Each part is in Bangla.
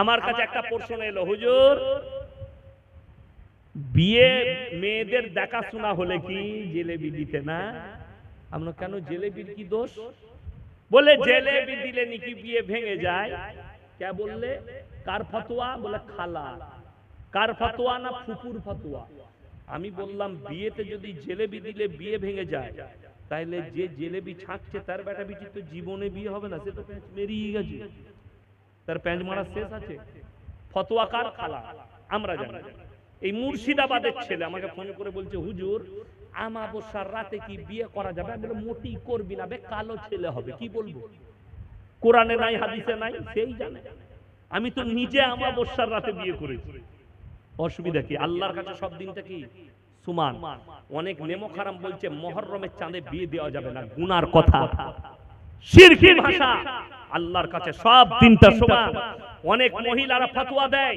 আমার কাছে একটা প্রশ্ন এলো। হুজুর, বিয়ে মেয়েদের দেখাশোনা হলে কি জেলেবি দিতে না? আমরা কেন জেলেবির কি দোষ? বলে জেলেবি দিলে নাকি বিয়ে ভেঙে যায়। কে বললে? কার ফতোয়া? বলে খালা। কার ফতোয়া না ফুপুর ফতোয়া? আমি বললাম, বিয়েতে যদি জেলেবি দিলে বিয়ে ভেঙে যায় তাহলে যে জেলেবি ছাঁকছে, তার বেটা বিটি তো জীবনে বিয়ে হবে না, সে তো মেরিয়ে গেছে। তার প্যাঁচ মারা শেষ আছে। ফতোয়া কার খালা। আমরা জানি। এই মুর্শিদাবাদের ছেলে আমাকে ফোন করে বলছে হুজুর আমাবস্যার রাতে কি বিয়ে করা যাবে? আমি মোটেই করবি না বে কালো ছেলে হবে। কি বলব? কোরআনে নাই হাদিসে নাই সেই জানে। আমি তো নিজে আমাবস্যার রাতে বিয়ে করেছি। অসুবিধা কি? আল্লাহর কাছে সব দিনটা কি? সুমান। অনেক নেমো খারাম বলছে মহরমের চাঁদে বিয়ে দেওয়া যাবে না। গুনার কথা। শিরকি ভাষা। আল্লাহর কাছে সব দিনটা সমান অনেক মহিলারা ফতোয়া দেয়।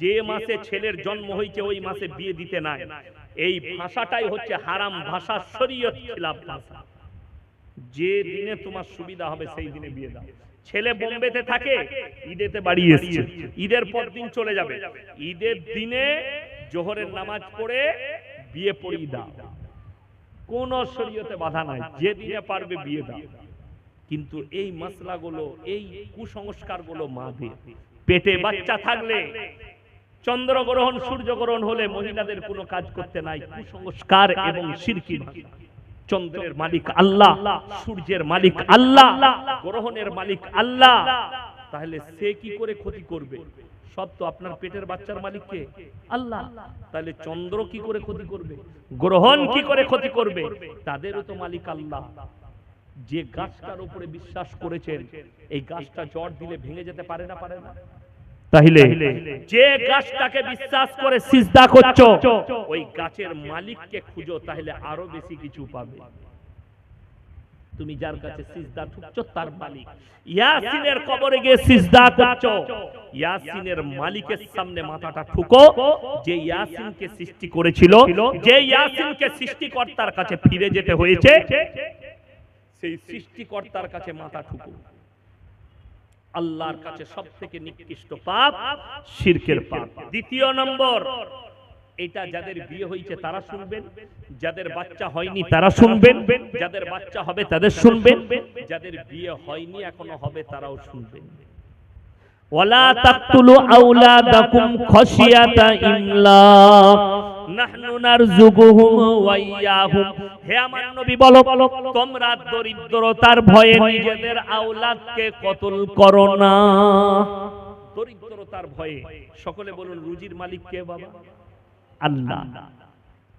যে মাসে ছেলের জন্ম হয়েছে ওই মাসে বিয়ে দিতে নাই। এই ভাষাটাই হচ্ছে হারাম ভাষা শরীয়ত খিলাফ ভাষা। যে দিনে তোমার সুবিধা হবে সেই দিনে বিয়ে দাও। ছেলে বোম্বেতে থাকে ঈদেতে বাড়ি এসছে। ঈদের পর দিন চলে যাবে। ঈদের দিনে জোহরের নামাজ পড়ে বিয়ে পড়িয়ে দাও। কোন শরীয়তে বাধা নাই। যে দিনে পারবে বিয়ে দাও। কিন্তু এই মশলাগুলো, এই কুসংস্কারগুলো মাধে পেটে বাচ্চা থাকলে, চন্দ্রগ্রহণ, সূর্যগ্রহণ হলে মহিলাদের কোনো কাজ করতে নাই। কুসংস্কার এবং সিরকি চন্দ্রের মালিক আল্লাহ, সূর্যের মালিক আল্লাহ, গ্রহণের মালিক আল্লাহ। তাহলে সে কি করে ক্ষতি করবে? সব তো আপনার পেটের বাচ্চার মালিককে। আল্লাহ, তাহলে চন্দ্র কি করে ক্ষতি করবে? গ্রহণ কি করে ক্ষতি করবে? তাদেরও তো মালিক আল্লাহ। যে গাছটার উপরে বিশ্বাস করেছেন এই গাছটা জ্বর দিলে ভেঙে যেতে পারে না? পারে না। তাহলে যে গাছটাকে বিশ্বাস করে সিজদা করছ ওই গাছের মালিককে খুঁজো তাহলে আরও বেশি কিছু পাবে। তুমি যার কাছে সিজদা ঠুকছো তার মালিক। ইয়াসিনের কবরে গিয়ে সিজদা করছ। ইয়াসিনের মালিকের সামনে মাথাটা ঠুকো যে ইয়াসিনকে সৃষ্টি করেছিল যে ইয়াসিনকে সৃষ্টিকর্তার কাছে ফিরে যেতে হয়েছে সেই সৃষ্টিকর্তার কাছে মাথা ঠুকো। আল্লাহর কাছে সব থেকে নিকৃষ্ট পাপ শিরকের পাপ। দ্বিতীয় নম্বর এটা যাদের বিয়ে হয়েছে তারা শুনবেন। যাদের বাচ্চা হয়নি তারা শুনবেন। যাদের বাচ্চা হবে তাদের শুনবেন। যাদের বিয়ে হয়নি এখনও হবে তারাও শুনবেন। ওয়ালা তাকতুলু আওলাদাকুম খাশিয়াতা ইমলাক তোমরা দরিদ্রতার ভয়ে নিজেদের আওলাদকে কতল করো না? দরিদ্রতার ভয়ে। সকলে বলুন, রুজির মালিক কে বাবা? আল্লাহ।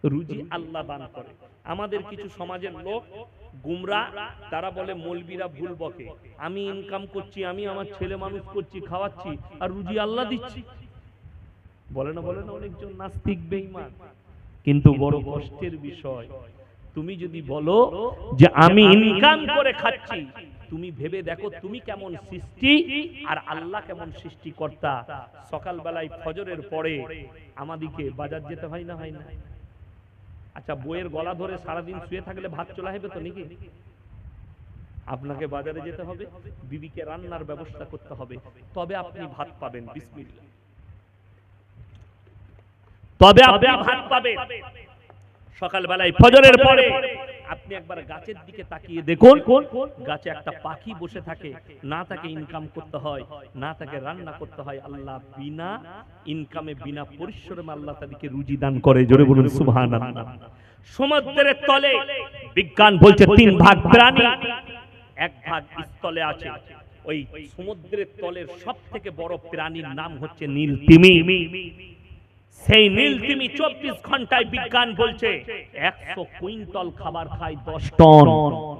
রুজি আল্লাহ দান করে। আমাদের কিছু সমাজের লোক গুমরা, তারা বলে মলবিরা ভুল বকে। আমি ইনকাম করছি, আমি আমার ছেলে মানুষ করছি, খাওয়াচ্ছি, আর রুজি আল্লাহ দিচ্ছি। বলে না বলে না অনেকজন নাস্তিক বেঈমান। কিন্তু বড় কষ্টের বিষয় তুমি যদি বলো যে আমি ইনকাম করে খাচ্ছি তুমি ভেবে দেখো তুমি কেমন সৃষ্টি আর আল্লাহ কেমন সৃষ্টিকর্তা। সকালবেলায় ফজরের পরে আমাদিকে বাজার যেতে হয় না হয় না? আচ্ছা বইয়ের গলা ধরে সারাদিন শুয়ে থাকলে ভাত চলে হবে তো নাকি? আপনাকে বাজারে যেতে হবে বিবিকে রান্নার ব্যবস্থা করতে হবে। তবে আপনি ভাত পাবেন বিসমিল্লাহ। তবে আপনি ভাত পাবেন। সকালবেলায় ফজরের পরে আপনি একবার গাছের দিকে তাকিয়ে দেখুন। গাছে একটা পাখি বসে থাকে। না তাকে ইনকাম করতে হয় না তাকে রান্না করতে হয় আল্লাহ বিনা ইনকামে বিনা পরিশ্রমে আল্লাহ তাদেরকে রুজি দান করে। জোরে বলুন সুবহানাল্লাহ। সমুদ্রের তলে বিজ্ঞান বলছে তিন ভাগ প্রাণী এক ভাগ স্থলে আছে। ওই সমুদ্রের তলের সব থেকে বড় প্রাণীর নাম হচ্ছে নীল তিমি। সেই নীল তিমি চব্বিশ ঘন্টায় বিজ্ঞান বলছে একশো কুইন্টাল খাবার খায় দশ টন।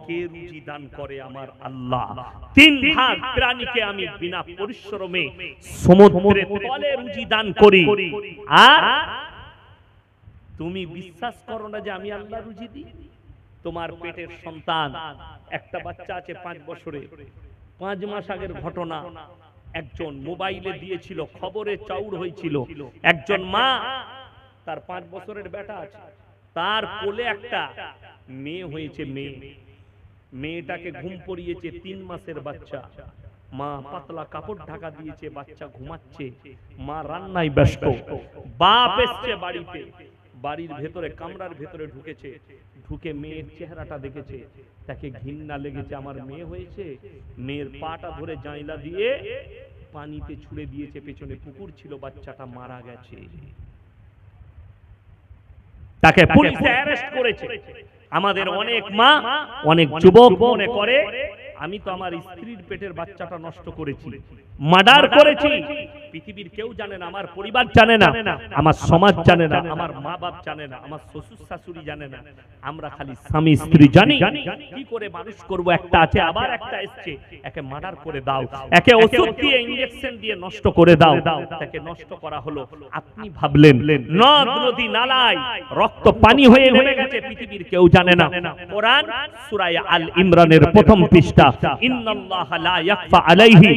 কে রুজি দান করে আমার আল্লাহ? তিন ভাগ প্রাণীকে আমি বিনা পরিশ্রমে সমুদ্রের তলে রুজি দান করি। আর তুমি বিশ্বাস করো না যে আমি আল্লাহ রুজি দিই? তোমার পেটের সন্তান একটা বাচ্চা আছে পাঁচ বছরে। পাঁচ মাস আগের ঘটনা। একজন মোবাইলে দিয়েছিল, খবরে চাউর হয়েছিল। একজন মা, তার পাঁচ বছরের বেটা আছে। তার কোলে একটা মেয়ে হয়েছে মেয়ে। মেয়েটাকে ঘুম পড়িয়েছে তিন মাসের বাচ্চা। মা পাতলা কাপড় ঢাকা দিয়েছে, বাচ্চা ঘুমাচ্ছে। মা রান্নায় ব্যস্ত। বাপ এসছে বাড়িতে। বাড়ির ভেতরে কামরার ভেতরে ঢুকেছে। ঢুকে মেয়ের চেহারাটা দেখেছে। তাকে ঘৃণা লেগেছে আমার মেয়ে হয়েছে। মেয়ের পাটা ধরে জাইলা দিয়ে পানিতে ছুড়ে দিয়েছে পেছনে পুকুর ছিল বাচ্চাটা মারা গেছে। তাকে পুলিশে অ্যারেস্ট করেছে। আমাদের অনেক মা অনেক যুবক মনে করে আমি তো আমার স্ত্রীর পেটের বাচ্চাটা নষ্ট করেছি। মার্ডার করেছি। পৃথিবীর কেউ জানে না, আমার পরিবার জানে না, আমার সমাজ জানে না, আমার মা বাপ জানে না, আমার শ্বশুর শাশুড়ি জানে না। আমরা খালি স্বামী, স্ত্রী জানি। কি করে মানুষ করব? একটা আছে, আবার একটা এসছে। একে মার্ডার করে দাও। একে ওষুধ দিয়ে ইনজেকশন দিয়ে নষ্ট করে দাও। তাকে নষ্ট করা হলো। আপনি ভাবলেন নদ নদী নালায় রক্ত পানি হয়ে নেমে গেছে, পৃথিবীর কেউ জানে না। কোরআন সূরা আল ইমরানের প্রথম পৃষ্ঠা, ইন্নাল্লাহা লা ইয়াখফা আলাইহি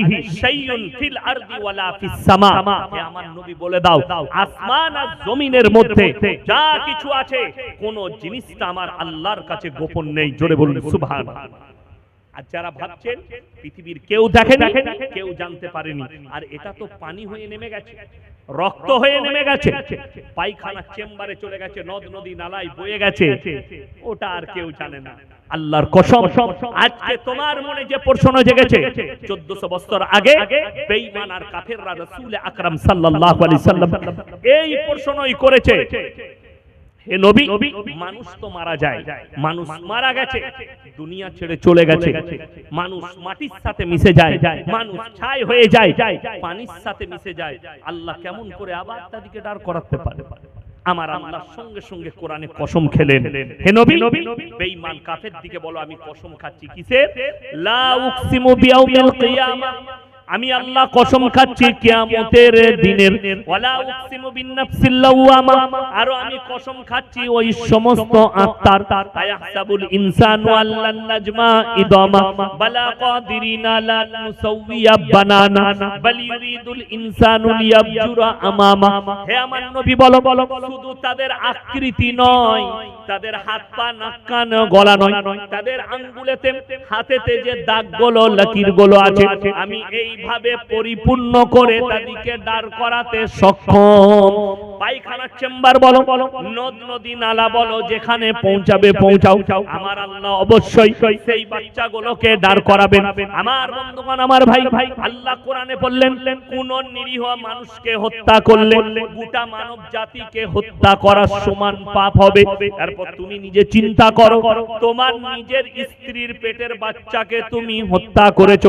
শাইউন ফিল আরদি ওয়ালা ফিস সামা। হে আমার নবী বলে দাও আসমান আর জমিনের মধ্যে যা কিছু আছে কোন জিনিসটা আমার আল্লাহর কাছে গোপন নেই। জোরে বলুন সুবহানাল্লাহ আর যারা ভাবছেন পৃথিবীর কেউ দেখেনি কেউ জানতে পারেনি আর এটা তো পানি হয়ে নেমে গেছে রক্ত হয়ে নেমে গেছে পায়খানা চেম্বারে চলে গেছে নদ নদী নালায় বয়ে গেছে ওটা আর কেউ জানে না। আল্লাহর কসম, আজকে তোমার মনে যে প্রশ্ন জেগেছে 1400 বছর আগে বেঈমান আর কাফেররা আকরাম সাল্লাম এই প্রশ্নই করেছে, হে নবী, মানুষ তো মারা যায়, মানুষ মারা গেছে, দুনিয়া ছেড়ে চলে গেছে, মানুষ মাটির সাথে মিশে যায়, মানুষ ছাই হয়ে যায়, পানির সাথে মিশে যায়, আল্লাহ কেমন করে আবার তাদেরকে দাঁড় করাতে পারে? আমার আল্লাহর সঙ্গে সঙ্গে কোরআনে কসম খেলেন। হে নবী, বেঈমান কাফের দিকে বলো, আমি কসম খাচ্ছি কিসের? লা উকসিমু বিয়াউমিল কিয়ামা। আমি আল্লাহ কসম খাচ্ছি কিয়ামতের দিনের। ওয়ালা উকসিমু আরও আমি কসম খাচ্ছি ওই সমস্ত আত্মার। তায়াহসাবুল ইনসানু আল্লান নাজমা ইদামা। বালা কাদিরিনা লা নুসাউইয়া বানানা। বাল ইউরিদুল ইনসানু লিয়াবজুরা আমামা। হে আমার নবী বলো বলো শুধু তাদের আকৃতি নয়, তাদের হাত পা, নাক, কান, গলা নয়, তাদের আঙ্গুলেতে, হাতেতে যে দাগগুলো, লকিরগুলো আছে, আমি এইভাবে পরিপূর্ণ করে তাদেরকে দাঁড় করাতে সক্ষম। পায়খানার চেম্বার বলো, নদ নদী নালা বলো, যেখানে পৌঁছাবে পৌঁছাও। আমার আল্লাহ অবশ্যই সেই বাচ্চাগুলোকে দাঁড় করাবেন। আমার বন্ধুগণ, আমার ভাই ভাই আল্লাহ কোরআনে বললেন, কোন নিরীহ মানুষকে হত্যা করলে গোটা মানব জাতিকে হত্যা করার সমান পাপ হবে। তারপর তুমি নিজে চিন্তা করো, তোমার নিজের স্ত্রীর পেটের বাচ্চাকে তুমি হত্যা করেছ।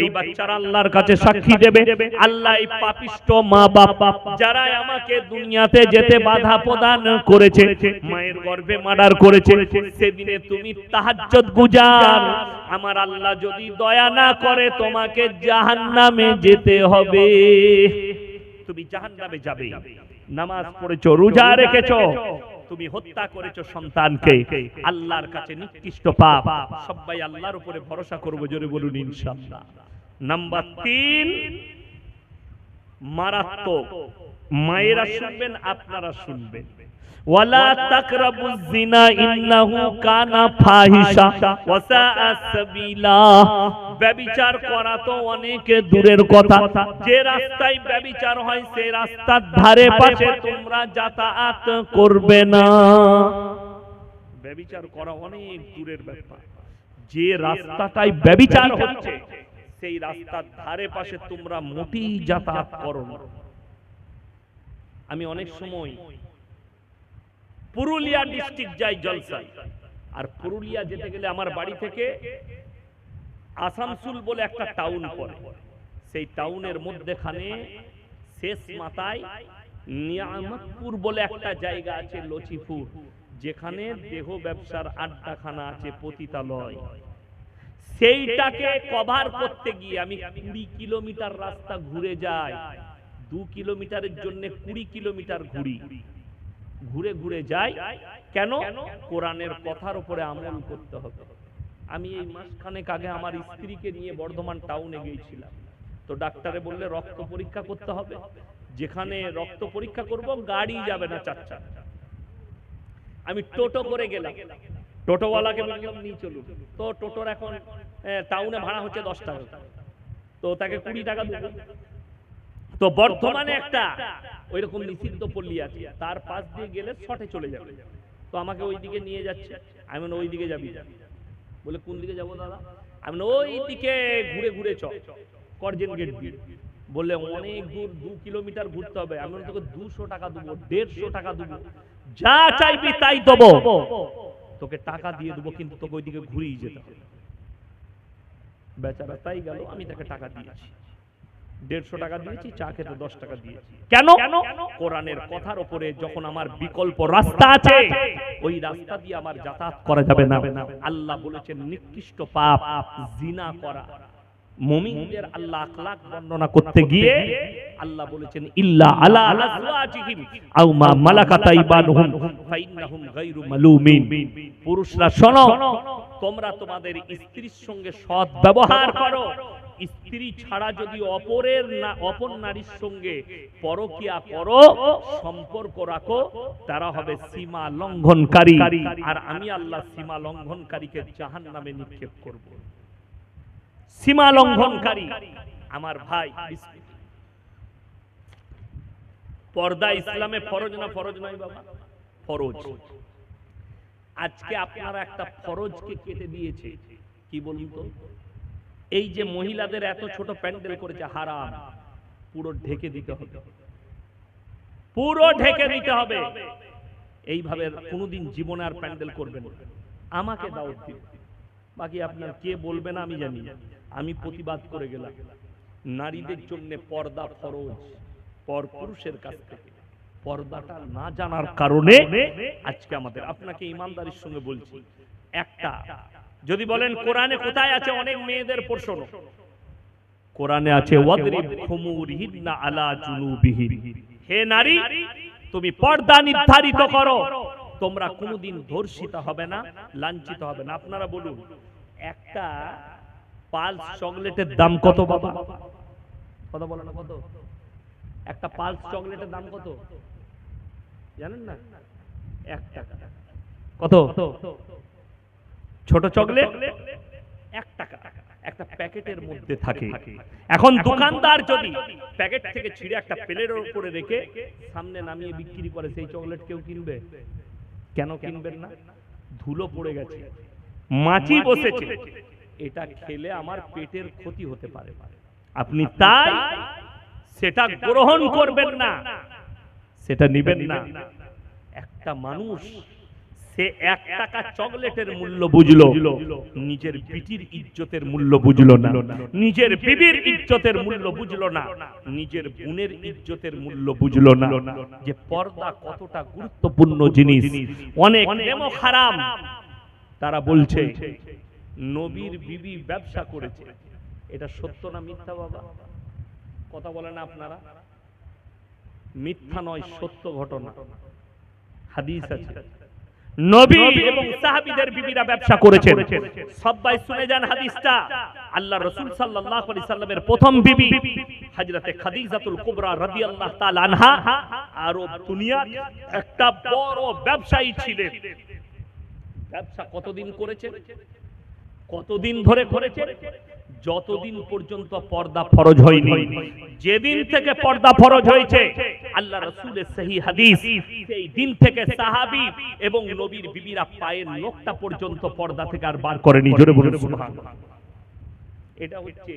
এই বাচ্চারা আল্লাহর কাছে সাক্ষী দেবে। আল্লাহ পাপিষ্ট মা বাপ যারা আমাকে দুনিয়াতে যেতে বাধা প্রদান করেছে, মায়ের গর্ভে মার্ডার করেছে, সেদিনে তুমি তাহাজ্জুদ গুজার। আমার আল্লাহ যদি দয়া না করে, তোমাকে যেতে হবে। তুমি যাবে। নামাজ পড়েছো, রোজা রেখেছো। তুমি হত্যা করেছ সন্তানকে। আল্লাহর কাছে নিকৃষ্ট পাপ। সবাই আল্লাহর উপরে ভরসা করব, জোরে বলুন নাম্বার তিন মারাত্মক। মায়েরা শুনবেন, আপনারা শুনবেন। করা তো দূরের কথা। যে রাস্তায় ব্যভিচার হয় সেই রাস্তার ধারে পাশে তোমরা যাতায়াত করবে না। করা অনেক দূরের ব্যাপার। যে রাস্তাটাই হচ্ছে সেই রাস্তার ধারে পাশে তোমরা মোটেই যাতায়াত করো না। আমি অনেক সময় পুরুলিয়া ডিস্ট্রিক্ট যাই জলসায়। আর পুরুলিয়া যেতে গেলে আমার বাড়ি থেকে আসানসুল বলে একটা টাউন পড়ে। সেই টাউনের মধ্যেখানে শেষ মাথায় নিয়ামতপুর বলে একটা জায়গা আছে লচিপুর। যেখানে দেহ ব্যবসার আড্ডাখানা আছে পতিতালয়। সেইটাকে কভার করতে গিয়ে আমি কুড়ি কিলোমিটার রাস্তা ঘুরে যাই। দু কিলোমিটারের জন্য কুড়ি কিলোমিটার ঘুরি। ঘুরে। ঘুরে যাই। কেন? কোরআনের কথার উপরে আমল করতে হবে। আমি এই মাসখানেক আগে আমার স্ত্রীকে নিয়ে বর্ধমান টাউনে গিয়েছিলাম। তো ডাক্তারে বললে রক্ত পরীক্ষা করতে হবে। যেখানে রক্ত পরীক্ষা করব গাড়ি যাবে না চার চার আমি টোটো করে গেলাম। টোটোওয়ালাকে বললাম, নিয়ে চলুন। তো টোটোর এখন টাউনে ভাড়া হচ্ছে দশ টাকা। তো তাকে কুড়ি টাকা তো বর্তমানে একটা ওই রকম নিষিদ্ধ পল্লী আছে। তার পাশ দিয়ে গেলে শটে চলে যাবে। তো আমাকে ওই দিকে নিয়ে যাচ্ছে। আমি ওই দিকে যাবি? বলে, কোন দিকে যাব দাদা? আমি ওই দিকে ঘুরে ঘুরে চ, করজেন গেট দিয়ে। বললে, অনেক দূর, দু কিলোমিটার ঘুরতে হবে। আমি তোকে দুশো টাকা দেবো, দেড়শো টাকা দেবো। যা চাইবি তাই দেবো। তোকে টাকা দিয়ে দেবো কিন্তু তোকে ওইদিকে ঘুরিয়ে যেতে হবে। বেচারা তাই গেল আমি তাকে টাকা দিয়েছি। দেড়শো টাকা দিয়েছি চা খেতে দশ টাকা দিয়েছি। কেন? কোরআনের কথার ওপরে যখন আমার বিকল্প রাস্তা আছে ওই রাস্তা দিয়ে আমার যাতায়াত করা যাবে না। আল্লাহ বলেছেন নিকৃষ্ট পাপ জিনা করা। মুমিনদের আল্লাহ আখলাক বর্ণনা করতে গিয়ে আল্লাহ বলেছেন ইল্লা আলা আও মা মালাকাত আইমানুহুম ফাইন্নাহুম গায়রু মালুমিন। পুরুষরা শোনো তোমরা তোমাদের স্ত্রীর সঙ্গে সৎ ব্যবহার করো। স্ত্রী ছাড়া যদি অপরের না অপর নারীর সঙ্গে পরকিয়া করো সম্পর্ক রাখো তারা হবে সীমা লঙ্ঘনকারী। আর আমি আল্লাহ সীমা লঙ্ঘনকারীকে জাহান্নামে নিক্ষেপ করব। সীমা লঙ্ঘনকারী। আমার ভাই পর্দা ইসলামে ফরজ না ফরজ নয় বাবা? ফরজ। আজকে আপনারা একটা ফরজকে কেটে দিয়েছে। কি বলুন তো? এই যে মহিলাদের এত ছোট প্যান্ডেল করেছে, হারাম। পুরো ঢেকে দিতে হবে। পুরো ঢেকে দিতে হবে। এইভাবে কোনোদিন জীবনে আর প্যান্ডেল করবেন। আমাকে দাওয়াত দিন। বাকি আপনার কে বলবে না আমি জানি আমি প্রতিবাদ করে গেলাম। নারীদের জন্য পর্দা ফরজ, পর পুরুষের কাছ থেকে। পর্দাটা না জানার কারণে আজকে আমাদের, আপনাকে ইমানদারির সঙ্গে বলছি, একটা, যদি বলেন কোরআনে কোথায় আছে অনেক মেয়েদের প্রশ্ন। কোরআনে আছে হে নারী, তুমি পর্দা নির্ধারিত করো, তোমরা কোনোদিন ধর্ষিত হবে না, লাঞ্ছিত হবে না। আপনারা বলুন, একটা পালস চকলেটের দাম কত বাবা? কথা বলো না, কত? একটা পালস চকলেটের দাম কত? জানেন না? এক টাকা। কত? ছোট চকলেট? এক টাকা। একটা প্যাকেটের মধ্যে থাকে। এখন দোকানদার যদি প্যাকেট থেকে ছিঁড়ে একটা প্লেটের উপরে রেখে সামনে নামিয়ে বিক্রি করে, সেই চকলেট কেউ কিনবে? কেন কিনবেন না? ধুলো পড়ে গেছে। মাছি বসেছে। এটা খেলে আমার পেটের ক্ষতি হতে পারে। আপনি তাই সেটা গ্রহণ করবেন না। সেটা নিবেন না। একটা মানুষ সে এক টাকা চকলেটের মূল্য বুঝলো নিজের বিটির ইজ্জতের মূল্য বুঝলো না। নিজের বিবির ইজ্জতের মূল্য বুঝলো না। নিজের বোনের ইজ্জতের মূল্য বুঝলো না। যে পর্দা কতটা গুরুত্বপূর্ণ জিনিস। অনেক খারাম তারা বলছে নবীর বিবি ব্যবসা করেছে। এটা সত্য না মিথ্যা বাবা? কথা বলেন আপনারা। মিথ্যা নয় সত্য ঘটনা। হাদিস আছে। নবী এবং সাহাবীদের বিবিরা ব্যবসা করেছেন। সবাই শুনে যান হাদিসটা। আল্লাহ রাসূল সাল্লাল্লাহু আলাইহি সাল্লামের প্রথম বিবি হযরতে খাদিজাতুল কুবরা রাদিয়াল্লাহু তাআলা আনহা আরব দুনিয়া একটা বড় ব্যবসায়ী ছিলেন। ব্যবসা কতদিন করেছেন? কতদিন ধরে করেছেন যতদিন পর্যন্ত পর্দা ফরজ হয়নি। যেদিন থেকে পর্দা ফরজ হয়েছে, আল্লাহ রসুলের সেই হাদিস, সেই দিন থেকে সাহাবি এবং নবীর বিবিরা পায়ের নখটা পর্যন্ত পর্দা থেকে আর বার করেনি। জোরে সুবহানাল্লাহ এটা হচ্ছে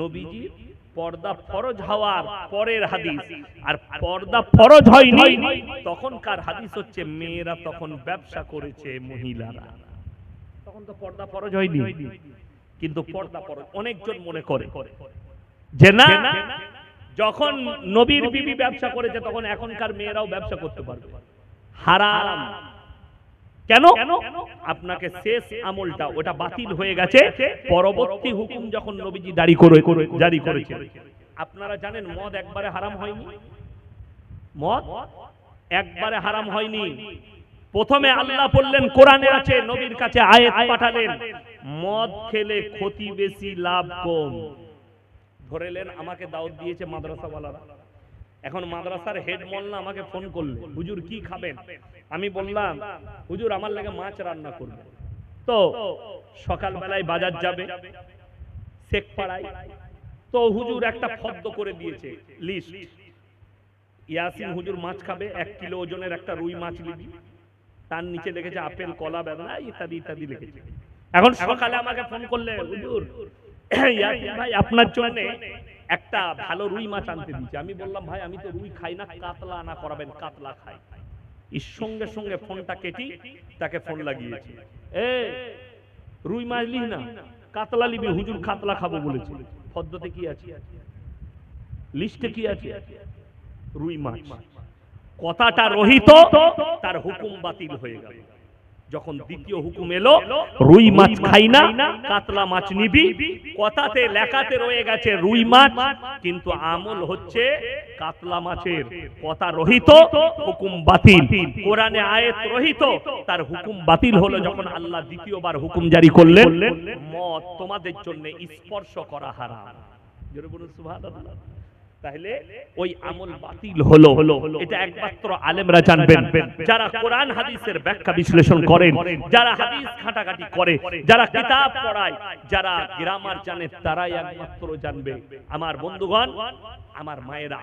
নবীজি পর্দা ফরজ হওয়ার পরের হাদিস। আর পর্দা ফরজ হয়নি, তখনকার হাদিস হচ্ছে, মেয়েরা তখন ব্যবসা করেছে মহিলারা। তখন তো পর্দা ফরজ হয়নি। কিন্তু পর্দা ফরজ। অনেকজন মনে করে যে না যখন নবীর বিবি ব্যবসা করেছে তখন এখনকার মেয়েরাও ব্যবসা করতে পারবে। হারাম। কেন? আপনাকে শেষ আমলটা ওটা বাতিল হয়ে গেছে। পরবর্তী হুকুম যখন নবীজি জারি করে জারি করেছে আপনারা জানেন মদ একবারে হারাম হয়নি? মদ একবারে হারাম হয়নি। প্রথমে আল্লাহ বললেন কোরআনে আছে নবীর কাছে আয়াত পাঠালেন। মদ খেলে ক্ষতি বেশি লাভ কম। ধরেলেন আমাকে দাওয়াত দিয়েছে মাদ্রাসাওয়ালারা। এখন মাদ্রাসার হেড মোল্লা আমাকে ফোন করল হুজুর কি খাবেন? আমি বললাম হুজুর আমার লাগে মাছ রান্না করবে। তো সকালবেলায় বাজার যাবে শেখ পাড়ায় তো হুজুর একটা ফদ্দ করে দিয়েছে লিস্ট ইয়াসিন হুজুর মাছ খাবে এক কিলো ওজনের একটা রুই মাছ লিখি তার নিচে লিখেছে আপেল কলা বেদনা ইত্যাদি ইত্যাদি লিখেছে। এখন সকালে আমাকে ফোন করলে হুজুর ভাই আপনার জন্য একটা ভালো রুই মাছ আনতে দিয়েছে। আমি বললাম ভাই আমি তো রুই খাই না কাতলা আনা করাবেন কাতলা খাই। এর সঙ্গে সঙ্গে ফোনটা কেটি তাকে ফোন লাগিয়েছি এ রুই মাছ লিখ না কাতলা লিবি হুজুর কাতলা খাব বলেছে। পদ্ধতি কি আছে? লিস্টে কি আছে? রুই মাছ। কথাটা রহিত তার হুকুম বাতিল হয়ে গেল। যখন দ্বিতীয় হুকুম এলো রুই মাছ খাই না কাতলা মাছ নিবি কথাতে লেখাতে রয়ে গেছে রুই মাছ কিন্তু আমল হচ্ছে কাতলা মাছের কথা রহিত হুকুম বাতিল। কোরআনে আয়াত রহিত তার হুকুম বাতিল হলো যখন আল্লাহ দ্বিতীয়বার হুকুম জারি করলেন মত তোমাদের জন্য স্পর্শ করা হারাম। জোরে বলুন সুবহানাল্লাহ। তাহলে ওই আমল বাতিল হলো। এটা একমাত্র আলেমরা জানবেন। যারা কোরআন হাদিসের ব্যাখ্যা বিশ্লেষণ করেন যারা হাদিস ঘাটাঘাটি করে যারা কিতাব পড়ায় যারা গ্রামার জানে তারাই একমাত্র জানবে। আমার বন্ধুগণ আমার মায়েরা।